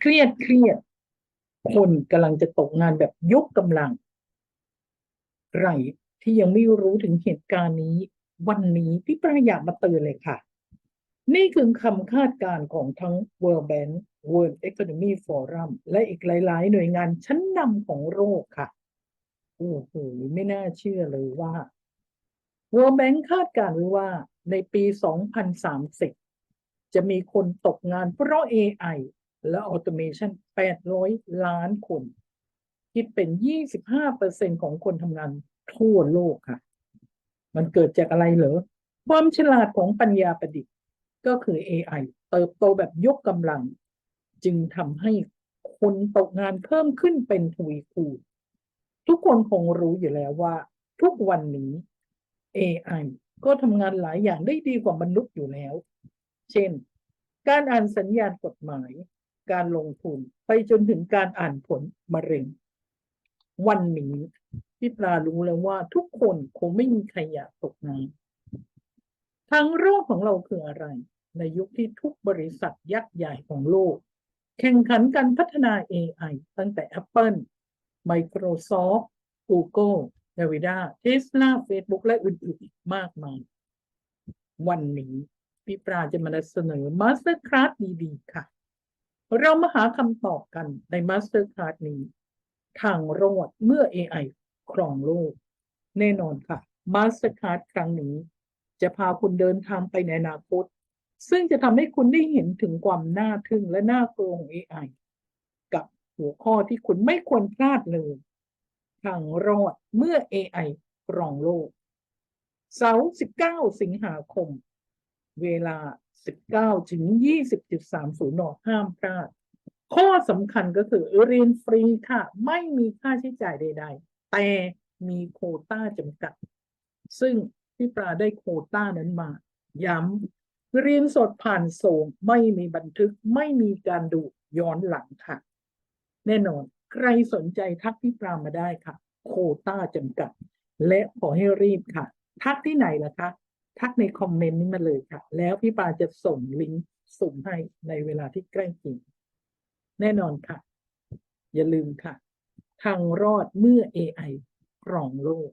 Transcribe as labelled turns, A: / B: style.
A: เครียดเครียด คนกำลังจะตกงานแบบยกกำลังใครที่ยังไม่รู้ถึงเหตุการณ์นี้ วันนี้พี่ปราอยากมาเตือนเลยค่ะ นี่คือคำคาดการณ์ของทั้ง World Bank World Economy Forum และอีกหลาย ๆ หน่วยงานชั้นนำของโลกค่ะ โอ้โห ไม่น่าเชื่อเลยว่า World Bank คาดการณ์ไว้ว่าในปี 2030 จะมีคนตกงานเพราะ AI และ Automation 800 ล้านคน คิดเป็น 25%ของคนทำงานทั่วโลกค่ะ มันเกิดจากอะไรเหรอ ความฉลาดของปัญญาประดิษฐ์ ก็คือ AI เติบโตแบบยกกำลัง จึงทำให้คนตกงานเพิ่มขึ้นเป็นทวีคูณทุกคนคงรู้อยู่แล้วว่า ทุกวันนี้ AI ก็ทำงานหลายอย่างได้ดีกว่ามนุษย์อยู่แล้ว เช่น การอ่านสัญญาณกฎหมาย การลงทุน ไปจนถึงการอ่านผลมะเร็ง วันนี้พี่ปลารู้แล้วว่าทุกคนคงไม่มีใครอยากตกงานทางโลกของเราคืออะไร ในยุคที่ทุกบริษัทยักษ์ใหญ่ของโลก แข่งขันการพัฒนา AI ตั้งแต่ Apple Microsoft Google Nvidia Tesla Facebook และอื่นๆอีกมากมาย วันนี้พี่ปราจะมาเสนอ Masterclass ดี ๆ ค่ะ เรามาหาคำตอบกันใน Masterclass นี้ ทางรอดเมื่อ AI ครองโลก แน่นอนค่ะ Masterclass ครั้งนี้ จะพาคุณเดินทางไปในอนาคต ซึ่งจะทำให้คุณได้เห็นถึงความน่าทึ่งและน่ากลัวของ AI กับหัวข้อที่คุณไม่ควรพลาดเลย ทางรอดเมื่อ AI ครองโลก เสาร์19 สิงหาคม เวลา 19 ถึง 20.30 น ห้ามพลาด ข้อสำคัญก็คือเรียนฟรีค่ะ ไม่มีค่าใช้จ่ายใด ๆ แต่มีโคต้าจำกัด ซึ่งพี่ปลาได้โคต้านั้นมา ย้ำเรียนสดผ่านโซงไม่มีบันทึกไม่มีการดูย้อนหลังค่ะ แน่นอนใครสนใจทักพี่ปลามาได้ค่ะ โคต้าจำกัด และขอให้รีบค่ะ ทักที่ไหนล่ะคะ ทักในคอมเมนต์นี้มาเลยค่ะ แล้วพี่ปาจะส่งลิงก์สุ่มให้ในเวลาที่ใกล้จริงแน่นอนค่ะ อย่าลืมค่ะ ทางรอดเมื่อ AI ครองโลก